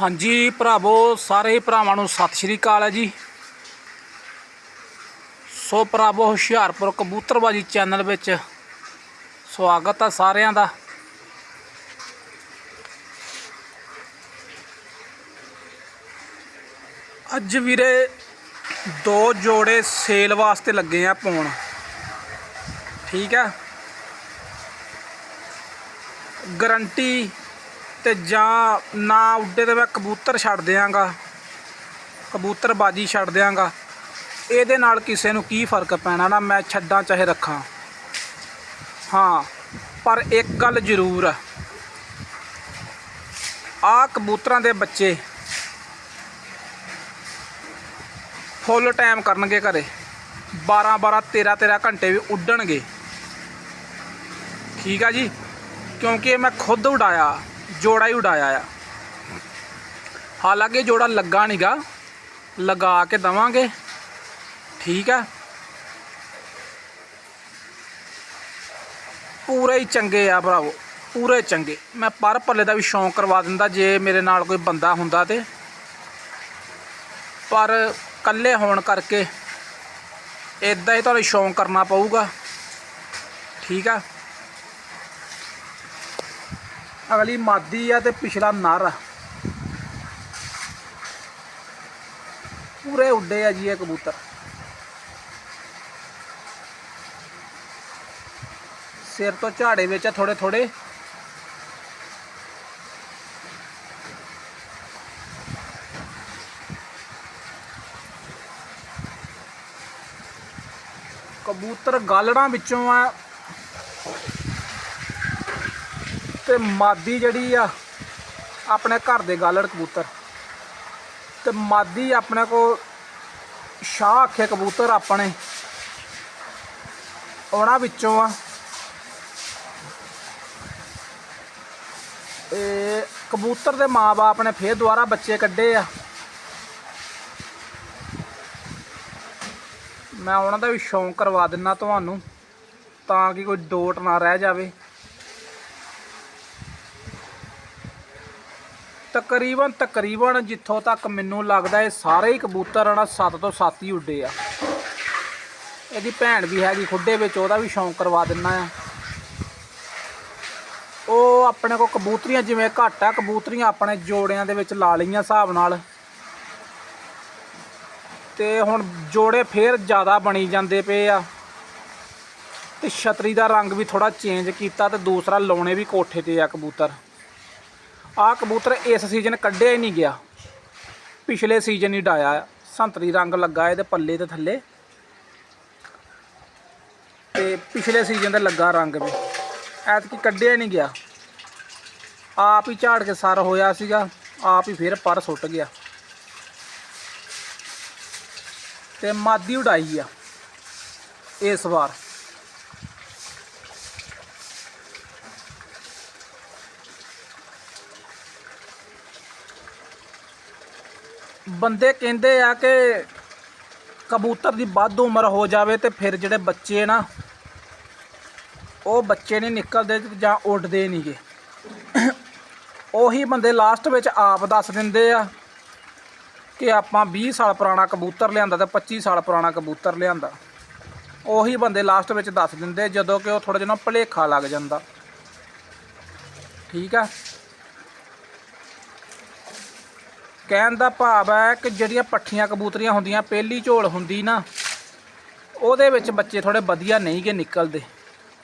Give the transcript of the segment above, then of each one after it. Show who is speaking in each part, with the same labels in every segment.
Speaker 1: ਹਾਂਜੀ ਭਰਾਵੋ, ਸਾਰੇ ਹੀ ਭਰਾਵਾਂ ਨੂੰ ਸਤਿ ਸ਼੍ਰੀ ਅਕਾਲ ਹੈ ਜੀ। ਸੋ ਭਰਾਵੋ, ਹੁਸ਼ਿਆਰਪੁਰ ਕਬੂਤਰਬਾਜੀ ਚੈਨਲ ਵਿੱਚ ਸਵਾਗਤ ਹੈ ਸਾਰਿਆਂ ਦਾ। ਅੱਜ ਵੀਰੇ ਦੋ ਜੋੜੇ ਸੇਲ ਵਾਸਤੇ ਲੱਗੇ ਆ ਪਾਉਣ। ਠੀਕ ਹੈ? ਗਰੰਟੀ ਤੇ ਜਾਂ ਨਾ ਉੱਡੇ ਤੇ ਮੈਂ ਕਬੂਤਰ ਛੱਡ ਦਿਆਂਗਾ। ਕਬੂਤਰ ਬਾਜੀ ਛੱਡ ਦਿਆਂਗਾ। ਇਹਦੇ ਨਾਲ ਕਿਸੇ ਨੂੰ ਕੀ ਫ਼ਰਕ ਪੈਣਾ ਨਾ, ਮੈਂ ਛੱਡਾਂ ਚਾਹੇ ਰੱਖਾਂ। ਹਾਂ, ਪਰ ਇੱਕ ਗੱਲ ਜ਼ਰੂਰ ਆ। ਆ ਕਬੂਤਰਾਂ ਦੇ ਬੱਚੇ ਫੁੱਲ ਟਾਈਮ ਕਰਨਗੇ ਘਰੇ। 12 12 13 13 ਘੰਟੇ ਵੀ ਉੱਡਣਗੇ। ਠੀਕ ਆ ਜੀ? ਕਿਉਂਕਿ ਇਹ ਮੈਂ ਖੁਦ ਉਡਾਇਆ। ਜੋੜਾ ਹੀ ਉਡਾਇਆ ਆ। ਹਾਲਾਂਕਿ ਜੋੜਾ ਲੱਗਾ ਨਹੀਂਗਾ ਲਗਾ ਕੇ ਦਵਾਂਗੇ। ਠੀਕ ਆ। ਪੂਰੇ ਹੀ ਚੰਗੇ ਆ ਭਰਾਵੋ। ਪੂਰੇ ਚੰਗੇ। ਮੈਂ ਪਰ ਪੱਲੇ ਦਾ ਵੀ ਸ਼ੌਂਕ ਕਰਵਾ ਦਿੰਦਾ ਜੇ ਮੇਰੇ ਨਾਲ ਕੋਈ ਬੰਦਾ ਹੁੰਦਾ ਤੇ। ਪਰ ਇਕੱਲੇ ਹੋਣ ਕਰਕੇ ਇਦਾਂ ਹੀ ਤੁਹਾਨੂੰ ਸ਼ੌਂਕ ਕਰਨਾ ਪਊਗਾ। ਠੀਕ ਆ। ਅਗਲੀ ਮਾਦੀ ਆ ਤੇ ਪਿਛਲਾ ਨਰ ਆ। ਪੂਰੇ ਉੱਡੇ ਆ ਜੀ ਇਹ ਕਬੂਤਰ। ਸਿਰ ਤੋਂ ਝਾੜੇ ਵਿੱਚ ਆ ਥੋੜੇ ਥੋੜੇ ਕਬੂਤਰ ਗਾਲੜਾਂ ਵਿੱਚੋਂ ਆ ਤੇ ਮਾਦੀ ਜਿਹੜੀ ਆ, ਆਪਣੇ ਘਰ ਦੇ ਗਾਲੜ ਕਬੂਤਰ। ਤੇ ਮਾਦੀ ਆਪਣੇ ਕੋ ਸ਼ਾਹ ਆਖੇ ਕਬੂਤਰ ਆਪਣੇ। ਉਹਨਾਂ ਵਿੱਚੋਂ ਆ। ਇਹ ਕਬੂਤਰ ਦੇ ਮਾਪੇ ਨੇ ਫੇਰ ਦੁਬਾਰਾ ਬੱਚੇ ਕੱਢੇ ਆ। ਮੈਂ ਉਹਨਾਂ ਦਾ ਵੀ ਸ਼ੌਂਕ ਕਰਵਾ ਦਿੰਨਾ ਤੁਹਾਨੂੰ, ਤਾਂ ਕਿ ਕੋਈ ਡੋਟ ਨਾ ਰਹਿ ਜਾਵੇ। ਤਕਰੀਬਨ ਤਕਰੀਬਨ ਜਿੱਥੋਂ ਤੱਕ ਮੈਨੂੰ ਲੱਗਦਾ ਇਹ ਸਾਰੇ ਹੀ ਕਬੂਤਰ ਨਾ 7 ਤੋਂ 7 ਹੀ ਉੱਡੇ ਆ। ਇਹਦੀ ਭੈਣ ਵੀ ਹੈਗੀ ਖੁੱਡੇ ਵਿੱਚ, ਉਹਦਾ ਵੀ ਸ਼ੌਂਕ ਕਰਵਾ ਦਿੰਨਾ ਆ। ਉਹ ਆਪਣੇ ਕੋ ਕਬੂਤਰੀਆਂ ਜਿਵੇਂ ਘੱਟ ਆ, ਕਬੂਤਰੀਆਂ ਆਪਣੇ ਜੋੜਿਆਂ ਦੇ ਵਿੱਚ ਲਾ ਲਈਆਂ ਹਿਸਾਬ ਨਾਲ। ਤੇ ਹੁਣ ਜੋੜੇ ਫੇਰ ਜ਼ਿਆਦਾ ਬਣੀ ਜਾਂਦੇ ਪਏ ਆ। ਤੇ ਛਤਰੀ ਦਾ ਰੰਗ ਵੀ ਥੋੜਾ ਚੇਂਜ ਕੀਤਾ ਤੇ ਦੂਸਰਾ ਲਾਉਣੇ ਵੀ ਕੋਠੇ ਤੇ ਆ ਕਬੂਤਰ। ਆ ਕਬੂਤਰ ਇਸ ਸੀਜ਼ਨ ਕੱਢਿਆ ਹੀ ਨਹੀਂ ਗਿਆ। ਪਿਛਲੇ ਸੀਜ਼ਨ ਹੀ ਡਾਇਆ, ਸੰਤਰੀ ਰੰਗ ਲੱਗਾ ਇਹਦੇ ਪੱਲੇ ਤੇ ਥੱਲੇ। ਤੇ ਪਿਛਲੇ ਸੀਜ਼ਨ ਦਾ ਲੱਗਾ ਰੰਗ ਵੀ। ਐਤਕੀ ਕੱਢਿਆ ਨਹੀਂ ਗਿਆ। ਆਪ ਹੀ ਝਾੜ ਕੇ ਸਰ ਹੋਇਆ ਸੀਗਾ, ਆਪ ਹੀ ਫਿਰ ਪਰ ਸੁੱਟ ਗਿਆ। ਤੇ ਮਾਦੀ ਉਡਾਈ ਆ, ਇਸ ਵਾਰ। ਬੰਦੇ ਕਹਿੰਦੇ ਆ ਕਿ ਕਬੂਤਰ ਦੀ ਵੱਧ ਉਮਰ ਹੋ ਜਾਵੇ ਤੇ ਫਿਰ ਜਿਹੜੇ ਬੱਚੇ ਨਾ, ਉਹ ਬੱਚੇ ਨਹੀਂ ਨਿਕਲਦੇ ਜਾਂ ਉੱਡਦੇ ਨਹੀਂਗੇ। ਉਹੀ ਬੰਦੇ ਲਾਸਟ ਵਿੱਚ ਆਪ ਦੱਸ ਦਿੰਦੇ ਆ ਕਿ ਆਪਾਂ 20 ਸਾਲ ਪੁਰਾਣਾ ਕਬੂਤਰ ਲਿਆਂਦਾ ਤੇ 25 ਸਾਲ ਪੁਰਾਣਾ ਕਬੂਤਰ ਲਿਆਂਦਾ। ਉਹੀ ਬੰਦੇ ਲਾਸਟ ਵਿੱਚ ਦੱਸ ਦਿੰਦੇ ਜਦੋਂ ਕਿ ਉਹ ਥੋੜਾ ਜਿਹਾ ਨਾ ਭੁਲੇਖਾ ਲੱਗ ਜਾਂਦਾ। ਠੀਕ ਆ? ਕਹਿਣ ਦਾ ਭਾਵ ਹੈ ਕਿ ਜਿਹੜੀਆਂ ਪੱਠੀਆਂ ਕਬੂਤਰੀਆਂ ਹੁੰਦੀਆਂ, ਪਹਿਲੀ ਝੋਲ ਹੁੰਦੀ ਨਾ, ਉਹਦੇ ਵਿੱਚ ਬੱਚੇ ਥੋੜੇ ਵਧੀਆ ਨਹੀਂ ਗੇ ਨਿਕਲਦੇ।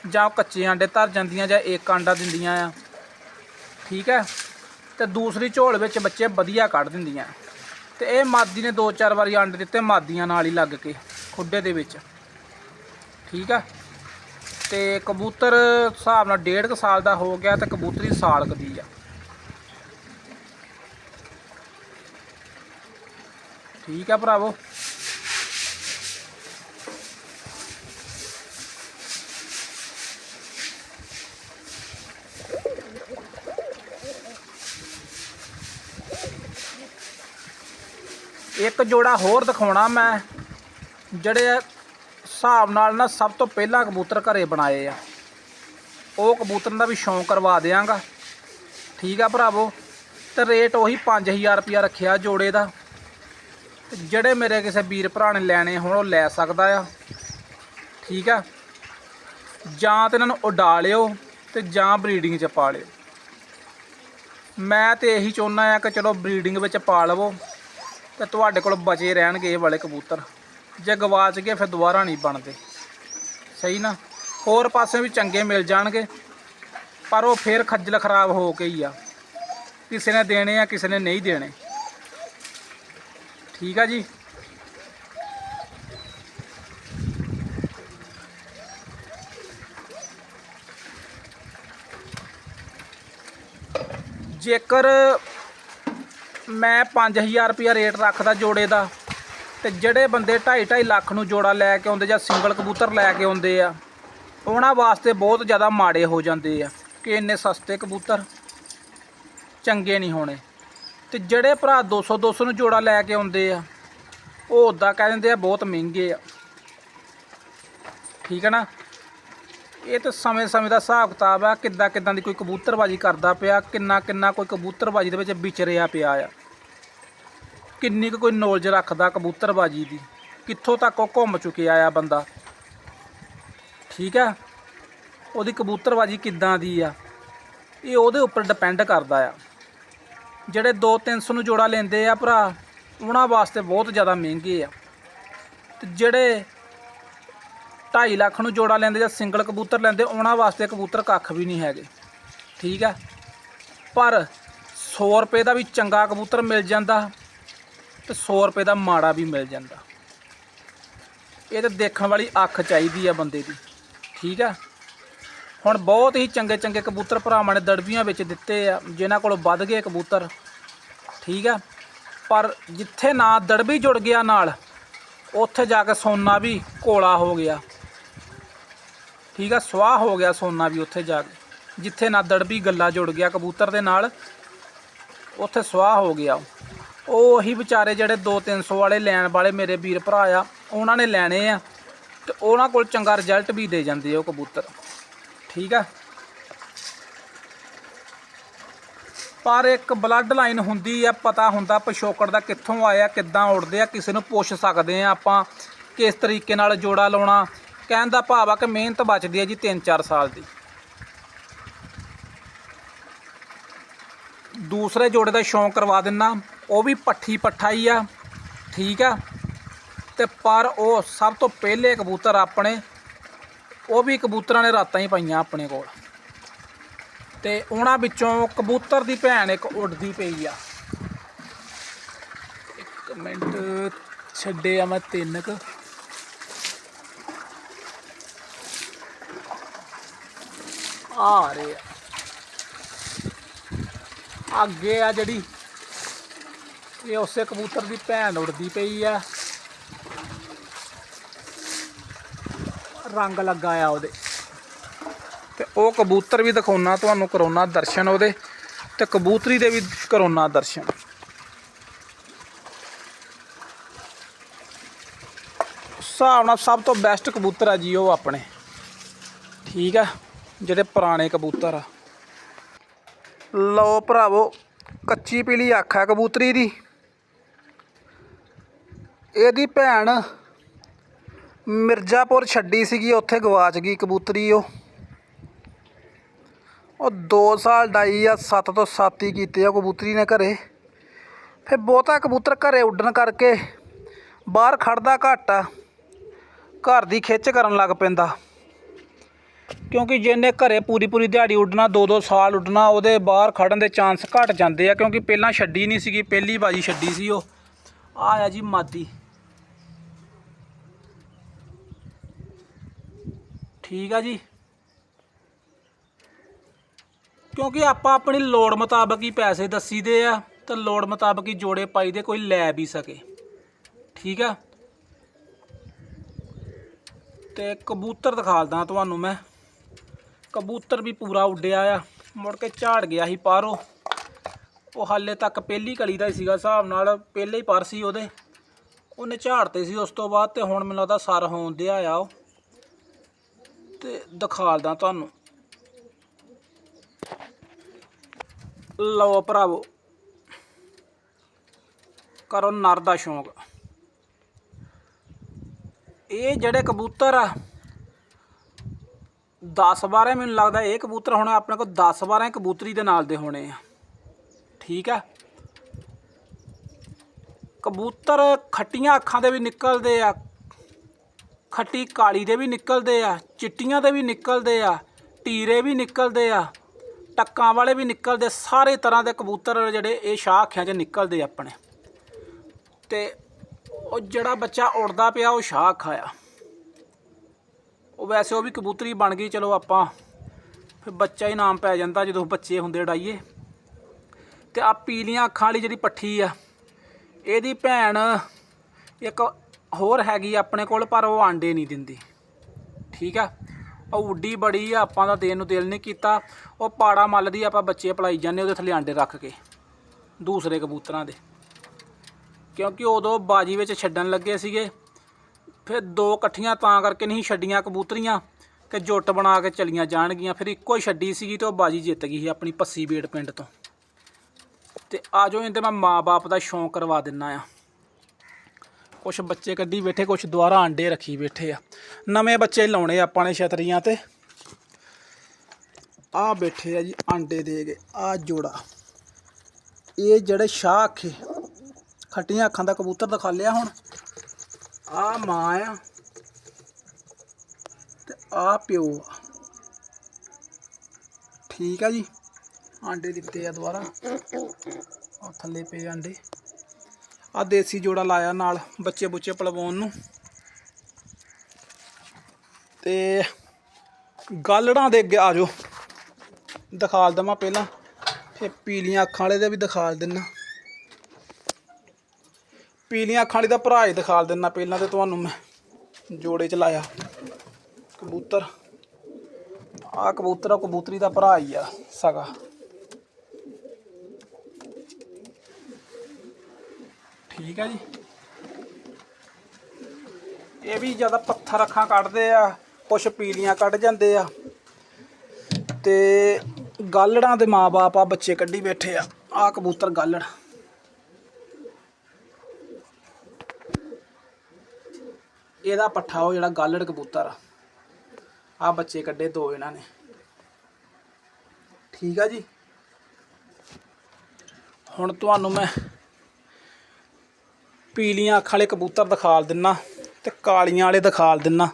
Speaker 1: ਜਾਂ ਉਹ ਕੱਚੇ ਆਂਡੇ ਧਰ ਜਾਂਦੀਆਂ ਜਾਂ ਇੱਕ ਆਂਡਾ ਦਿੰਦੀਆਂ ਆ। ਠੀਕ ਹੈ? ਤੇ ਦੂਸਰੀ ਝੋਲ ਵਿੱਚ ਬੱਚੇ ਵਧੀਆ ਕੱਢ ਦਿੰਦੀਆਂ। ਤੇ ਇਹ ਮਾਦੀ ਨੇ ਦੋ ਚਾਰ ਵਾਰੀ ਆਂਡੇ ਦਿੱਤੇ ਮਾਦੀਆਂ ਨਾਲ ਹੀ ਲੱਗ ਕੇ, ਖੁੱਡੇ ਦੇ ਵਿੱਚ। ਠੀਕ ਆ ਤੇ ਕਬੂਤਰ ਹਿਸਾਬ ਨਾਲ ਡੇਢ ਕੁ ਸਾਲ ਦਾ ਹੋ ਗਿਆ ਤੇ ਕਬੂਤਰੀ ਸਾਲ ਕਦੀ ਆ। ਠੀਕ ਆ ਭਰਾਵੋ। ਇੱਕ ਜੋੜਾ ਹੋਰ ਦਿਖਾਉਣਾ ਮੈਂ, ਜਿਹੜੇ ਹਿਸਾਬ ਨਾਲ ਨਾ ਸਭ ਤੋਂ ਪਹਿਲਾਂ ਕਬੂਤਰ ਘਰੇ ਬਣਾਏ ਆ। ਉਹ ਕਬੂਤਰ ਦਾ ਵੀ ਸ਼ੌਂਕ ਕਰਵਾ ਦਿਆਂਗਾ। ਠੀਕ ਆ ਭਰਾਵੋ, ਤੇ ਰੇਟ ਉਹੀ 5000 ਰੁਪਿਆ ਰੱਖਿਆ ਜੋੜੇ ਦਾ। ਜਿਹੜੇ ਮੇਰੇ ਕਿਸੇ ਵੀਰ ਭਰਾ ਨੇ ਲੈਣੇ, ਹੁਣ ਉਹ ਲੈ ਸਕਦਾ ਆ। ਠੀਕ ਆ? ਜਾਂ ਤੇ ਇਹਨਾਂ ਨੂੰ ਉਡਾ ਲਿਓ ਤੇ ਜਾਂ ਬਰੀਡਿੰਗ 'ਚ ਪਾ ਲਿਓ। ਮੈਂ ਤੇ ਇਹੀ ਚਾਹੁੰਦਾ ਆ ਕਿ ਚਲੋ ਬਰੀਡਿੰਗ ਵਿੱਚ ਪਾ ਲਵੋ ਤੇ ਤੁਹਾਡੇ ਕੋਲ ਬਚੇ ਰਹਿਣਗੇ ਇਹ ਵਾਲੇ ਕਬੂਤਰ। ਜੇ ਗਵਾਚ ਗਏ, ਫਿਰ ਦੁਬਾਰਾ ਨਹੀਂ ਬਣਦੇ। ਸਹੀ ਨਾ? ਹੋਰ ਪਾਸੇ ਵੀ ਚੰਗੇ ਮਿਲ ਜਾਣਗੇ, ਪਰ ਉਹ ਫਿਰ ਖੱਜਲ ਖਰਾਬ ਹੋ ਕੇ ਹੀ ਆ। ਕਿਸੇ ਨੇ ਦੇਣੇ ਆ, ਕਿਸੇ ਨੇ ਨਹੀਂ ਦੇਣੇ। ਠੀਕ ਆ ਜੀ। ਜੇਕਰ ਮੈਂ 5000 ਰੁਪਿਆ ਰੇਟ ਰੱਖਦਾ ਜੋੜੇ ਦਾ, ਤੇ ਜਿਹੜੇ ਬੰਦੇ 2.5 2.5 ਲੱਖ ਨੂੰ ਜੋੜਾ ਲੈ ਕੇ ਆਉਂਦੇ ਜਾਂ ਸਿੰਗਲ ਕਬੂਤਰ ਲੈ ਕੇ ਆਉਂਦੇ ਆ, ਉਹਨਾਂ ਵਾਸਤੇ ਬਹੁਤ ਜ਼ਿਆਦਾ ਮਾੜੇ ਹੋ ਜਾਂਦੇ ਆ ਕਿ ਇੰਨੇ ਸਸਤੇ ਕਬੂਤਰ ਚੰਗੇ ਨਹੀਂ ਹੋਣੇ। ਤੇ ਜਿਹੜੇ ਭਰਾ 200 200 ਨੂੰ ਜੋੜਾ ਲੈ ਕੇ ਆਉਂਦੇ ਆ, ਉਹ ਉਦਾਂ ਕਹਿ ਦਿੰਦੇ ਆ ਬਹੁਤ ਮਹਿੰਗੇ ਆ। ਠੀਕ ਹੈ ਨਾ? ਇਹ ਤਾਂ ਸਮੇਂ-ਸਮੇਂ ਦਾ ਹਿਸਾਬ ਕਿਤਾਬ ਆ, ਕਿੱਦਾਂ ਕਿੱਦਾਂ ਦੀ ਕੋਈ ਕਬੂਤਰਬਾਜੀ ਕਰਦਾ ਪਿਆ, ਕਿੰਨਾ ਕਿੰਨਾ ਕੋਈ ਕਬੂਤਰਬਾਜੀ ਦੇ ਵਿੱਚ ਵਿਚਰਿਆ ਪਿਆ ਆ। ਕਿੰਨੀ ਕੁ ਕੋਈ ਨੌਲੇਜ ਰੱਖਦਾ ਕਬੂਤਰਬਾਜੀ ਦੀ, ਕਿੱਥੋਂ ਤੱਕ ਉਹ ਘੁੰਮ ਚੁੱਕਿਆ ਆ ਬੰਦਾ। ਠੀਕ ਆ? ਉਹਦੀ ਕਬੂਤਰਬਾਜੀ ਕਿੱਦਾਂ ਦੀ ਆ, ਇਹ ਉਹਦੇ ਉੱਪਰ ਡਿਪੈਂਡ ਕਰਦਾ ਆ। ਜਿਹੜੇ 2-300 ਨੂੰ ਜੋੜਾ ਲੈਂਦੇ ਆ ਭਰਾ, ਉਹਨਾਂ ਵਾਸਤੇ ਬਹੁਤ ਜ਼ਿਆਦਾ ਮਹਿੰਗੇ ਆ। ਤੇ ਜਿਹੜੇ 2.5 ਲੱਖ ਨੂੰ ਜੋੜਾ ਲੈਂਦੇ ਜਾਂ ਸਿੰਗਲ ਕਬੂਤਰ ਲੈਂਦੇ, ਉਹਨਾਂ ਵਾਸਤੇ ਕਬੂਤਰ ਕੱਖ ਵੀ ਨਹੀਂ ਹੈਗੇ। ਠੀਕ ਆ? ਪਰ 100 ਰੁਪਏ ਦਾ ਵੀ ਚੰਗਾ ਕਬੂਤਰ ਮਿਲ ਜਾਂਦਾ ਤੇ 100 ਰੁਪਏ ਦਾ ਮਾੜਾ ਵੀ ਮਿਲ ਜਾਂਦਾ। ਇਹ ਤਾਂ ਦੇਖਣ ਵਾਲੀ ਅੱਖ ਚਾਹੀਦੀ ਆ ਬੰਦੇ ਦੀ। ਠੀਕ ਆ? ਹੁਣ ਬਹੁਤ ਹੀ ਚੰਗੇ ਚੰਗੇ ਕਬੂਤਰ ਭਰਾਵਾਂ ਨੇ ਦੜਬੀਆਂ ਵਿੱਚ ਦਿੱਤੇ ਆ, ਜਿਨ੍ਹਾਂ ਕੋਲ ਵੱਧ ਗਏ ਕਬੂਤਰ। ਠੀਕ ਆ? ਪਰ ਜਿੱਥੇ ਨਾ ਦੜਬੀ ਜੁੜ ਗਿਆ ਨਾਲ, ਉੱਥੇ ਜਾ ਕੇ ਸੋਨਾ ਵੀ ਕੋਲਾ ਹੋ ਗਿਆ। ਠੀਕ ਆ? ਸਵਾਹ ਹੋ ਗਿਆ ਸੋਨਾ ਵੀ ਉੱਥੇ ਜਾ ਕੇ। ਜਿੱਥੇ ਨਾ ਦੜਬੀ ਗੱਲਾ ਜੁੜ ਗਿਆ ਕਬੂਤਰ ਦੇ ਨਾਲ, ਉੱਥੇ ਸਵਾਹ ਹੋ ਗਿਆ। ਉਹ ਉਹੀ ਵਿਚਾਰੇ ਜਿਹੜੇ 2-300 ਵਾਲੇ ਲੈਣ ਵਾਲੇ ਮੇਰੇ ਵੀਰ ਭਰਾ ਆ, ਉਹਨਾਂ ਨੇ ਲੈਣੇ ਆ ਤੇ ਉਹਨਾਂ ਕੋਲ ਚੰਗਾ ਰਿਜ਼ਲਟ ਵੀ ਦੇ ਜਾਂਦੇ ਆ ਉਹ ਕਬੂਤਰ। ਠੀਕ ਆ। ਪਰ ਇੱਕ ਬਲੱਡ ਲਾਈਨ ਹੁੰਦੀ ਆ, ਪਤਾ ਹੁੰਦਾ ਪਿਛੋਕੜ ਦਾ ਕਿੱਥੋਂ ਆਇਆ, ਕਿੱਦਾਂ ਉੜਦੇ ਆ, ਕਿਸੇ ਨੂੰ ਪੁੱਛ ਸਕਦੇ ਆ ਆਪਾਂ ਕਿਸ ਤਰੀਕੇ ਨਾਲ ਜੋੜਾ ਲਾਉਣਾ। ਕਹਿਣ ਦਾ ਭਾਵ ਆ ਕਿ ਮਿਹਨਤ ਬਚਦੀ ਆ ਜੀ 3-4 ਸਾਲ ਦੀ। ਦੂਸਰੇ ਜੋੜੇ ਦਾ ਸ਼ੌਂਕ ਕਰਵਾ ਦਿੰਨਾ, ਉਹ ਵੀ ਪੱਠੀ ਪੱਠਾ ਹੀ ਆ, ਠੀਕ ਆ। ਤੇ ਪਰ ਉਹ ਸਭ ਤੋਂ ਪਹਿਲੇ ਕਬੂਤਰ ਆਪਣੇ ਉਹ ਵੀ ਕਬੂਤਰਾਂ ਨੇ ਰਾਤਾਂ ਹੀ ਪਾਈਆਂ ਆਪਣੇ ਕੋਲ। ਤੇ ਉਹਨਾਂ ਵਿੱਚੋਂ ਕਬੂਤਰ ਦੀ ਭੈਣ ਇੱਕ ਉੱਡਦੀ ਪਈ ਆ। ਇੱਕ ਮਿੰਟ, ਛੱਡੇ ਆ ਮੈਂ ਤਿੰਨ ਕ। ਆ ਰਹੇ ਆ। ਅੱਗੇ ਆ ਜਿਹੜੀ, ਇਹ ਉਸੇ ਕਬੂਤਰ ਦੀ ਭੈਣ ਉੱਡਦੀ ਪਈ ਆ। ਰੰਗ ਲੱਗਾ ਆ ਉਹਦੇ। ਤੇ ਉਹ ਕਬੂਤਰ ਵੀ ਦਿਖਾਉਣਾ ਤੁਹਾਨੂੰ, ਕਰੋਨਾ ਦਰਸ਼ਨ ਉਹਦੇ ਤੇ ਕਬੂਤਰੀ ਦੇ ਵੀ ਕਰੋਨਾ ਦਰਸ਼ਨ। ਹਿਸਾਬ ਨਾਲ ਸਭ ਤੋਂ ਬੈਸਟ ਕਬੂਤਰ ਆ ਜੀ ਉਹ ਆਪਣੇ। ਠੀਕ ਆ, ਜਿਹੜੇ ਪੁਰਾਣੇ ਕਬੂਤਰ ਆ। ਲਓ ਭਰਾਵੋ, ਕੱਚੀ ਪੀਲੀ ਅੱਖ ਆ ਕਬੂਤਰੀ ਦੀ। ਇਹਦੀ ਭੈਣ ਮਿਰਜ਼ਾਪੁਰ ਛੱਡੀ ਸੀਗੀ, ਉੱਥੇ ਗਵਾਚ ਗਈ ਕਬੂਤਰੀ ਉਹ। ਉਹ 2 ਸਾਲ ਡਾਈ ਆ 7 ਤੋਂ 7 ਹੀ ਕੀਤੇ ਆ ਕਬੂਤਰੀ ਨੇ ਘਰੇ। ਫਿਰ ਬਹੁਤਾ ਕਬੂਤਰ ਘਰੇ ਉੱਡਣ ਕਰਕੇ ਬਾਹਰ ਖੜਦਾ ਘੱਟ ਆ। ਘਰ ਦੀ ਖਿੱਚ ਕਰਨ ਲੱਗ ਪੈਂਦਾ। ਕਿਉਂਕਿ ਜਿਹਨੇ ਘਰੇ ਪੂਰੀ ਪੂਰੀ ਦਿਹਾੜੀ ਉੱਡਣਾ 2-2 ਸਾਲ ਉੱਡਣਾ, ਉਹਦੇ ਬਾਹਰ ਖੜਨ ਦੇ ਚਾਂਸ ਘਟ ਜਾਂਦੇ ਆ। ਕਿਉਂਕਿ ਪਹਿਲਾਂ ਛੱਡੀ ਨਹੀਂ ਸੀਗੀ, ਪਹਿਲੀ ਬਾਜੀ ਛੱਡੀ ਸੀ ਉਹ। ਆ ਆ ਜੀ ਮਾਦੀ। ਠੀਕ ਆ ਜੀ। ਕਿਉਂਕਿ ਆਪਾਂ ਆਪਣੀ ਲੋੜ ਮੁਤਾਬਕ ਹੀ ਪੈਸੇ ਦੱਸੀਦੇ ਆ ਤੇ ਲੋੜ ਮੁਤਾਬਕ ਹੀ ਜੋੜੇ ਪਾਈਦੇ, ਕੋਈ ਲੈ ਵੀ ਸਕੇ। ਠੀਕ ਆ? ਤੇ ਕਬੂਤਰ ਦਿਖਾਲਦਾ ਤੁਹਾਨੂੰ ਮੈਂ। ਕਬੂਤਰ ਵੀ ਪੂਰਾ ਉੱਡਿਆ ਆ। ਮੁੜ ਕੇ ਝਾੜ ਗਿਆ ਸੀ ਪਾਰੋ। ਉਹ ਹਾਲੇ ਤੱਕ ਪਹਿਲੀ ਕਲੀ ਦਾ ਹੀ ਸੀਗਾ, ਹਿਸਾਬ ਨਾਲ ਪਹਿਲੇ ਹੀ ਪਰ ਸੀ ਉਹਦੇ। ਉਹਨੇ ਝਾੜਤੇ ਸੀ ਉਸ ਤੋਂ ਬਾਅਦ ਤੇ ਹੁਣ ਮੈਨੂੰ ਲੱਗਦਾ ਸਰ ਹੋਣ ਦਿਆ ਆ ਉਹ। ਤੇ ਦਿਖਾਲਦਾ ਤੁਹਾਨੂੰ। ਲਓ ਭਰਾਵੋ, ਕਰੋ ਨਰ ਦਾ ਸ਼ੌਂਕ। ਇਹ ਜਿਹੜੇ ਕਬੂਤਰ ਆ 10 12 ਮੈਨੂੰ ਲੱਗਦਾ ਇਹ ਕਬੂਤਰ ਹੁਣ ਆਪਣੇ ਕੋਲ 10 12 ਕਬੂਤਰੀ ਦੇ ਨਾਲ ਦੇ ਹੋਣੇ ਆ। ਠੀਕ ਆ? ਕਬੂਤਰ ਖੱਟੀਆਂ ਅੱਖਾਂ ਦੇ ਵੀ ਨਿਕਲਦੇ ਆ ਖੱਟੀ ਕਾਲੀ ਦੇ ਵੀ ਨਿਕਲਦੇ ਆ, ਚਿੱਟੀਆਂ ਦੇ ਵੀ ਨਿਕਲਦੇ ਆ, ਟੀਰੇ ਵੀ ਨਿਕਲਦੇ ਆ, ਟੱਕਾਂ ਵਾਲੇ ਵੀ ਨਿਕਲਦੇ ਸਾਰੇ ਤਰ੍ਹਾਂ ਦੇ ਕਬੂਤਰ ਜਿਹੜੇ ਇਹ ਸ਼ਾਹ ਅੱਖਾਂ 'ਚ ਨਿਕਲਦੇ ਆਪਣੇ। ਤੇ ਉਹ ਜਿਹੜਾ ਬੱਚਾ ਉੜਦਾ ਪਿਆ, ਉਹ ਸ਼ਾਹ ਅੱਖਾਂ ਆ ਉਹ ਵੈਸੇ ਉਹ ਵੀ ਕਬੂਤਰੀ ਬਣ ਗਈ, ਚਲੋ ਆਪਾਂ ਫਿਰ ਬੱਚਾ ਹੀ ਨਾਮ ਪੈ ਜਾਂਦਾ ਜਦੋਂ ਬੱਚੇ ਹੁੰਦੇ ਡਾਈਏ ਤੇ ਆ ਪੀਲੀਆਂ ਅੱਖਾਂ ਵਾਲੀ ਜਿਹੜੀ ਪੱਠੀ ਆ, ਇਹਦੀ ਭੈਣ ਇੱਕ ਹੋਰ ਹੈਗੀ ਆਪਣੇ ਕੋਲ, ਪਰ ਉਹ ਆਂਡੇ ਨਹੀਂ ਦਿੰਦੀ। ਠੀਕ ਆ? ਉਹ ਉੱਡੀ ਬੜੀ ਆ, ਆਪਾਂ ਦਾ ਦੇਣ ਨੂੰ ਦਿਲ ਨਹੀਂ ਕੀਤਾ। ਉਹ ਪਾੜਾ ਮੱਲ ਦੀ ਆਪਾਂ ਬੱਚੇ ਪਲਾਈ ਜਾਂਦੇ ਉਹਦੇ ਥੱਲੇ ਆਂਡੇ ਰੱਖ ਕੇ। ਦੂਸਰੇ ਕਬੂਤਰਾਂ ਦੇ। ਕਿਉਂਕਿ ਉਦੋਂ ਬਾਜੀ ਵਿੱਚ ਛੱਡਣ ਲੱਗੇ ਸੀਗੇ। ਫਿਰ ਦੋ ਇਕੱਠੀਆਂ ਤਾਂ ਕਰਕੇ ਨਹੀਂ ਛੱਡੀਆਂ ਕਬੂਤਰੀਆਂ, ਕਿ ਜੁੱਟ ਬਣਾ ਕੇ ਚਲੀਆਂ ਜਾਣਗੀਆਂ। ਫਿਰ ਇੱਕੋ ਹੀ ਛੱਡੀ ਸੀਗੀ ਤੇ ਉਹ ਬਾਜੀ ਜਿੱਤ ਗਈ ਸੀ ਆਪਣੀ ਪੱਸੀ ਬੇੜ ਪਿੰਡ ਤੋਂ। ਤੇ ਆਜੋ ਇਹਦੇ ਮੈਂ ਮਾਂ-ਬਾਪ ਦਾ ਸ਼ੌਂਕ ਕਰਵਾ ਦਿੰਨਾ ਆ। ਕੁਝ ਬੱਚੇ ਕੱਢੀ ਬੈਠੇ ਕੁਝ ਦੁਆਰਾ ਆਂਡੇ ਰੱਖੀ ਬੈਠੇ ਆ। ਨਵੇਂ ਬੱਚੇ ਲਾਉਣੇ ਆਪਾਂ ਨੇ ਛਤਰੀਆਂ ਤੇ। ਆ ਬੈਠੇ ਆ ਜੀ ਆਂਡੇ ਦੇ ਗਏ ਆ ਜੋੜਾ। ਇਹ ਜਿਹੜੇ ਸ਼ਾਹ ਅੱਖੇ, ਖੱਟੀਆਂ ਅੱਖਾਂ ਦਾ ਕਬੂਤਰ ਦਿਖਾ ਲਿਆ ਹੁਣ। ਆ ਮਾਂ ਆ ਤੇ ਆ ਪਿਓ ਆ। ਠੀਕ ਆ ਜੀ। ਆਂਡੇ ਦਿੱਤੇ ਆ ਦੁਬਾਰਾ। ਆ ਥੱਲੇ ਪਏ ਆਂਡੇ। ਆ ਦੇਸੀ ਜੋੜਾ ਲਾਇਆ ਨਾਲ ਬੱਚੇ ਬੁੱਚੇ ਪਲਵਾਉਣ ਨੂੰ। ਤੇ ਗਾਲੜਾਂ ਦੇ ਅੱਗੇ ਆ ਜਾਓ। ਦਿਖਾਲ ਦਵਾਂ ਪਹਿਲਾਂ। ਫਿਰ ਪੀਲੀਆਂ ਅੱਖਾਂ ਵਾਲੇ ਦਾ ਵੀ ਦਿਖਾਲ ਦਿੰਨਾ। ਪੀਲੀਆਂ ਅੱਖਾਂ ਵਾਲੀ ਦਾ ਭਰਾ ਹੀ ਦਿਖਾਲ ਦਿੰਨਾ ਪਹਿਲਾਂ ਤੇ ਤੁਹਾਨੂੰ ਮੈਂ ਜੋੜੇ ਚ ਲਾਇਆ। ਕਬੂਤਰ। ਆ ਕਬੂਤਰ ਆ, ਕਬੂਤਰੀ ਦਾ ਭਰਾ ਹੀ ਆ ਸਗਾ। ਠੀਕ ਹੈ ਜੀ। ਇਹ ਵੀ ਜ਼ਿਆਦਾ ਪੱਥਰ ਅੱਖਾਂ ਕੱਢਦੇ ਆ, ਕੁਛ ਪੀਲੀਆਂ ਕੱਢ ਜਾਂਦੇ ਆ, ਤੇ ਗਾਲੜਾਂ ਦੇ ਮਾਪੇ ਆ ਬੱਚੇ ਕੱਢੀ ਬੈਠੇ ਆ। ਆ ਕਬੂਤਰ ਗਾਲੜ। ਇਹਦਾ ਪੱਠਾ ਉਹ ਜਿਹੜਾ ਗਾਲੜ ਕਬੂਤਰ ਆ। ਆ ਬੱਚੇ ਕੱਢੇ ਦੋ ਇਹਨਾਂ ਨੇ। ਠੀਕ ਆ ਜੀ। ਹੁਣ ਤੁਹਾਨੂੰ ਮੈਂ ਪੀਲੀਆਂ ਅੱਖਾਂ ਵਾਲੇ ਕਬੂਤਰ ਦਿਖਾਲ ਦਿੰਨਾ ਤੇ ਕਾਲੀਆਂ ਵਾਲੇ ਦਿਖਾਲ ਦਿੰਨਾ।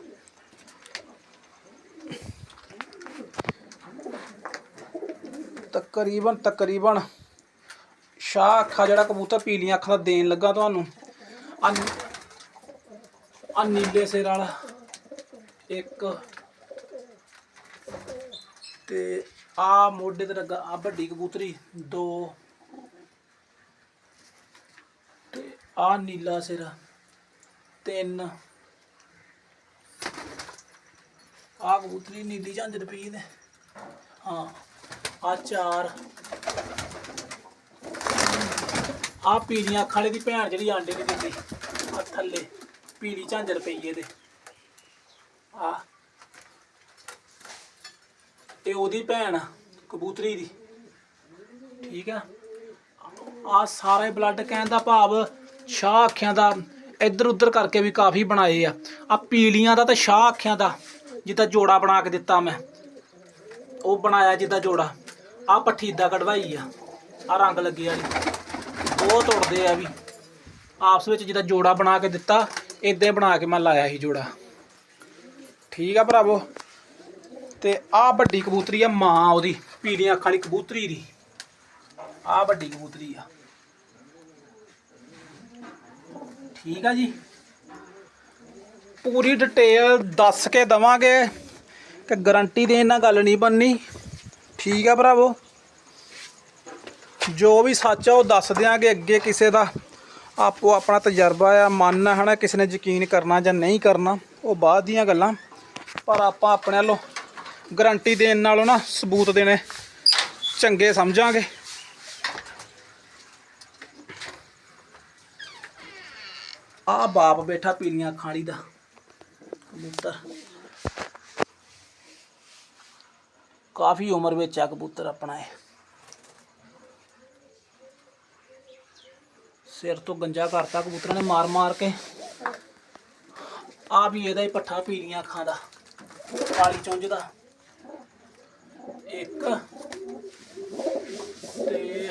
Speaker 1: ਤਕਰੀਬਨ ਤਕਰੀਬਨ ਸ਼ਾਹ ਅੱਖਾਂ ਜਿਹੜਾ ਕਬੂਤਰ ਪੀਲੀਆਂ ਅੱਖਾਂ ਦਾ ਦੇਣ ਲੱਗਾ ਤੁਹਾਨੂੰ। ਆ ਨੀਲੇ ਸਿਰ ਵਾਲਾ। ਇੱਕ ਤੇ ਆ ਮੋਢੇ ਤੇ ਲੱਗਾ ਆ ਵੱਡੀ ਕਬੂਤਰੀ। ਦੋ ਤੇ ਆ ਨੀਲਾ ਸਿਰ, ਤਿੰਨ। ਆ ਕਬੂਤਰੀ ਨੀਲੀ ਝਾਂਜਰ ਪਈ ਨੇ। ਹਾਂ, ਆ ਚਾਰ। ਆ ਪੀਲੀਆਂ ਅੱਖਾਂ ਵਾਲੀ ਦੀ ਭੈਣ ਜਿਹੜੀ ਆਂਡੇ ਨਹੀਂ ਦਿੰਦੀ, ਆ ਥੱਲੇ, ਪੀਲੀ ਝਾਂਜਰ ਪਈ ਇਹਦੇ। ਆ। ਤੇ ਉਹਦੀ ਭੈਣ, ਕਬੂਤਰੀ ਦੀ। ਠੀਕ ਆ। ਆ ਸਾਰੇ ਬਲੱਡ ਕਹਿਣ ਦਾ ਭਾਵ ਸ਼ਾਹ ਅੱਖਾਂ ਦਾ ਇੱਧਰ ਉੱਧਰ ਕਰਕੇ ਵੀ ਕਾਫੀ ਬਣਾਏ ਆ। ਆ ਪੀਲੀਆਂ ਦਾ ਤੇ ਸ਼ਾਹ ਅੱਖਾਂ ਦਾ, ਜਿੱਦਾਂ ਜੋੜਾ ਬਣਾ ਕੇ ਦਿੱਤਾ ਮੈਂ। ਉਹ ਬਣਾਇਆ ਜਿੱਦਾਂ ਜੋੜਾ। ਆ ਪੱਠੀ ਦਾ ਕਢਵਾਈ ਆ। ਆ ਰੰਗ ਲੱਗੇ ਵਾਲੀ ਬਹੁਤ ਉੜਦੇ ਆ ਵੀ। ਆਪਸ ਵਿੱਚ ਜਿੱਦਾਂ ਜੋੜਾ ਬਣਾ ਕੇ ਦਿੱਤਾ ਇਦਾਂ ਬਣਾ ਕੇ ਮੈਂ ਲਾਇਆ ਸੀ ਜੋੜਾ। ਠੀਕ ਆ ਭਰਾਵੋ। ਤੇ ਆ ਵੱਡੀ ਕਬੂਤਰੀ ਆ ਮਾਂ ਉਹਦੀ, ਪੀਲੀਆਂ ਅੱਖਾਂ ਵਾਲੀ ਕਬੂਤਰੀ ਦੀ। ਆ ਵੱਡੀ ਕਬੂਤਰੀ ਆ। ਠੀਕ ਆ ਜੀ? ਪੂਰੀ ਡਿਟੇਲ ਦੱਸ ਕੇ ਦਵਾਂਗੇ ਕਿ ਗਾਰੰਟੀ ਦੇਣ ਨਾਲ ਗੱਲ ਨਹੀਂ ਬਣਨੀ। ਠੀਕ ਆ ਭਰਾਵੋ? ਜੋ ਵੀ ਸੱਚ ਆ ਉਹ ਦੱਸ ਦਿਆਂਗੇ ਅੱਗੇ ਕਿਸੇ ਦਾ। ਆਪੋ ਆਪਣਾ ਤਜਰਬਾ ਆ, ਮਨ ਆ ਹਨਾ, ਕਿਸੇ ਨੇ ਯਕੀਨ ਕਰਨਾ ਜਾਂ ਨਹੀਂ ਕਰਨਾ, ਉਹ ਬਾਅਦ ਦੀਆਂ ਗੱਲਾਂ। ਪਰ ਆਪਾਂ ਆਪਣੇ ਵੱਲੋਂ ਗਾਰੰਟੀ ਦੇਣ ਨਾਲੋਂ ਨਾ ਸਬੂਤ ਦੇਣੇ ਚੰਗੇ ਸਮਝਾਂਗੇ। ਆ ਬਾਪ ਬੈਠਾ ਪੀਲੀਆਂ ਅੱਖਾਂ ਦਾ। ਕਬੂਤਰ। ਕਾਫੀ ਉਮਰ ਵਿੱਚ ਆ ਕਬੂਤਰ ਆਪਣਾ ਇਹ। ਸਿਰ ਤੋਂ ਗੰਜਾ ਕਰਤਾ ਕਬੂਤਰਾਂ ਨੇ ਮਾਰ ਮਾਰ ਕੇ। ਆ ਵੀ ਇਹਦਾ ਹੀ ਪੱਠਾ ਪੀਲੀਆਂ ਅੱਖਾਂ ਦਾ। ਕਾਲੀ ਚੁੰਝ ਦਾ। ਇੱਕ। ਤੇ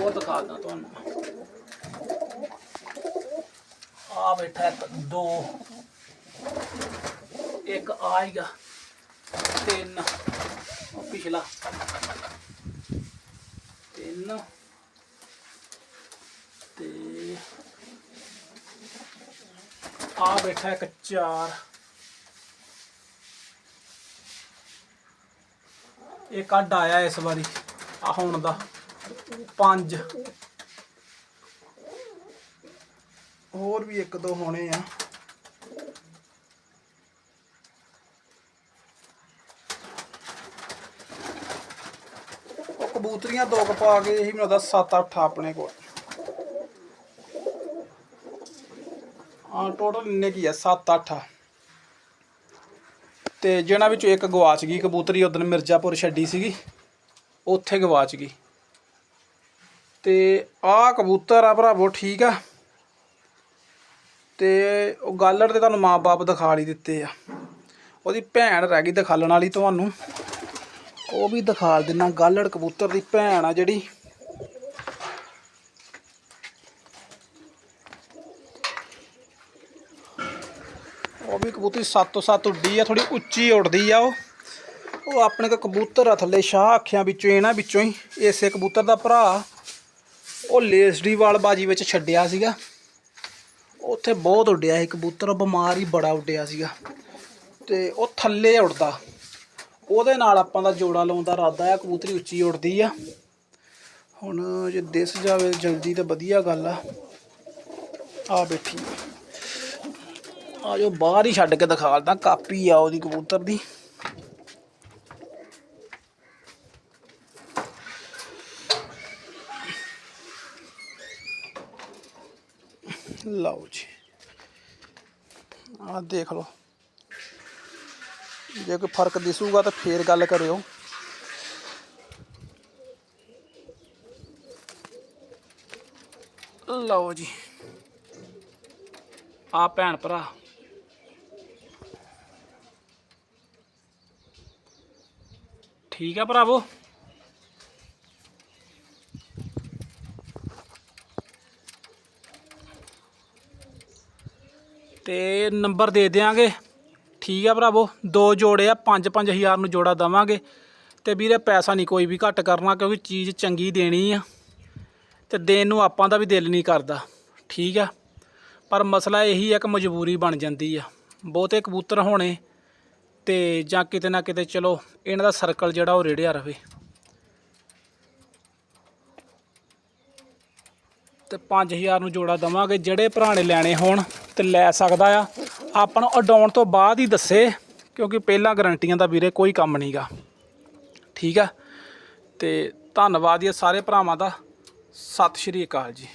Speaker 1: ਉਹ ਦਿਖਾਦਾ ਤੁਹਾਨੂੰ ਆ ਬੈਠਾ ਇੱਕ ਦੋ, ਇੱਕ ਆਏਗਾ ਤਿੰਨ ਪਿਛਲਾ। ਤਿੰਨ ਤੇ ਆ ਬੈਠਾ ਇੱਕ ਚਾਰ। ਇਹ ਕੱਢ ਆਇਆ ਇਸ ਵਾਰੀ ਆ ਹੁਣ ਦਾ, ਪੰਜ।
Speaker 2: ਹੋਰ ਵੀ ਇੱਕ ਦੋ ਹੋਣੇ ਆ। ਉਹ ਕਬੂਤਰੀਆਂ ਦੋ ਕ ਪਾ ਕੇ ਇਹੀ ਮੈਨੂੰ ਲੱਗਦਾ 7-8 ਆਪਣੇ ਕੋਲ। ਹਾਂ ਟੋਟਲ ਇੰਨੇ ਕੀ ਆ? 7-8 ਤੇ ਜਿਹਨਾਂ ਵਿੱਚੋਂ ਇੱਕ ਗਵਾਚ ਗਈ ਕਬੂਤਰੀ ਉਦੋਂ ਮਿਰਜ਼ਾਪੁਰ ਛੱਡੀ ਸੀਗੀ। ਉੱਥੇ ਗਵਾਚ ਗਈ। ਤੇ ਆਹ ਕਬੂਤਰ ਆ ਭਰਾਵੋ, ਠੀਕ ਆ। ਤੇ ਉਹ ਗਾਲੜ ਤੇ ਤੁਹਾਨੂੰ ਮਾਪੇ ਦਿਖਾ ਹੀ ਦਿੱਤੇ ਆ। ਉਹਦੀ ਭੈਣ ਰਹਿ ਗਈ ਦਿਖਾਲਣ ਵਾਲੀ ਤੁਹਾਨੂੰ। ਉਹ ਵੀ ਦਿਖਾ ਦਿੰਨਾ ਗਾਲੜ ਕਬੂਤਰ ਦੀ ਭੈਣ ਆ ਜਿਹੜੀ। ਉਹ ਵੀ ਕਬੂਤਰੀ 7 ਤੋਂ 7 ਉੱਡੀ ਆ ਥੋੜੀ ਉੱਚੀ ਉੱਡਦੀ ਆ ਉਹ। ਉਹ ਆਪਣੇ ਕੋ ਕਬੂਤਰ ਆ ਥੱਲੇ, ਸ਼ਾਹ ਅੱਖਾਂ ਵਿੱਚੋਂ ਇਹਨਾਂ ਵਿੱਚੋਂ ਹੀ, ਇਸੇ ਕਬੂਤਰ ਦਾ ਭਰਾ। ਉਹ ਲੇਸਡੀ ਵਾਲ ਬਾਜੀ ਵਿੱਚ ਛੱਡਿਆ ਸੀਗਾ। ਉੱਥੇ ਬਹੁਤ ਉੱਡਿਆ ਸੀ ਕਬੂਤਰ ਬਿਮਾਰ ਹੀ ਬੜਾ ਉੱਡਿਆ ਸੀਗਾ। ਤੇ ਉਹ ਥੱਲੇ ਉੱਡਦਾ। ਉਹਦੇ ਨਾਲ ਆਪਾਂ ਦਾ ਜੋੜਾ ਲਾਉਣ ਦਾ ਇਰਾਦਾ ਆ, ਕਬੂਤਰੀ ਉੱਚੀ ਉੱਡਦੀ ਆ। ਹੁਣ ਜੇ ਦਿਸ ਜਾਵੇ ਜਲਦੀ ਤਾਂ ਵਧੀਆ ਗੱਲ ਆ। ਆ ਬੈਠੀ। ਆ ਜੋ ਬਾਹਰ ਹੀ ਛੱਡ ਕੇ ਦਿਖਾ ਦਿਖਾਲਦਾ ਕਾਪੀ ਆ ਉਹਦੀ ਕਬੂਤਰ ਦੀ। ਲਓ ਜੀ। ਆ ਦੇਖ ਲਓ। ਜੇ ਕੋਈ ਫ਼ਰਕ ਦਿਸੂਗਾ ਤਾਂ ਫੇਰ ਗੱਲ ਕਰਿਓ। ਲਓ ਜੀ।
Speaker 1: ਆ ਭੈਣ ਭਰਾ। ਠੀਕ ਆ ਭਰਾਵੋ? ਤੇ ਨੰਬਰ ਦੇ ਦਿਆਂਗੇ। ਠੀਕ ਆ ਭਰਾਵੋ, ਦੋ ਜੋੜੇ ਆ 5-5000 ਨੂੰ ਜੋੜਾ ਦਵਾਂਗੇ। ਤੇ ਵੀਰੇ ਪੈਸਾ ਨਹੀਂ ਕੋਈ ਵੀ ਘੱਟ ਕਰਨਾ, ਕਿਉਂਕਿ ਚੀਜ਼ ਚੰਗੀ ਦੇਣੀ ਆ। ਤੇ ਦੇਣ ਨੂੰ ਆਪਾਂ ਦਾ ਵੀ ਦਿਲ ਨਹੀਂ ਕਰਦਾ। ਠੀਕ ਆ। ਪਰ ਮਸਲਾ ਇਹੀ ਹੈ ਕਿ ਮਜਬੂਰੀ ਬਣ ਜਾਂਦੀ ਆ। ਬਹੁਤੇ ਕਬੂਤਰ ਹੋਣੇ ਤੇ ਜਾਂ ਕਿਤੇ ਨਾ ਕਿਤੇ ਚਲੋ, ਇਹਨਾਂ ਦਾ ਸਰਕਲ ਜਿਹੜਾ ਉਹ ਰੇੜਿਆ ਰਵੇ। ਤੇ 5000 ਨੂੰ ਜੋੜਾ ਦਵਾਂਗੇ, ਜਿਹੜੇ ਭਰਾ ਨੇ ਲੈਣੇ ਹੋਣ ਤੇ ਲੈ ਸਕਦਾ ਆ। ਆਪਾਂ ਨੂੰ ਉਡਾਉਣ ਤੋਂ ਬਾਅਦ ਹੀ ਦੱਸੇ, ਕਿਉਂਕਿ ਪਹਿਲਾਂ ਗਰੰਟੀਆਂ ਦਾ ਵੀਰੇ ਕੋਈ ਕੰਮ ਨਹੀਂਗਾ ਠੀਕ ਆ? ਤੇ ਧੰਨਵਾਦ ਜੀ ਸਾਰੇ ਭਰਾਵਾਂ ਦਾ। ਸਤਿ ਸ਼੍ਰੀ ਅਕਾਲ ਜੀ।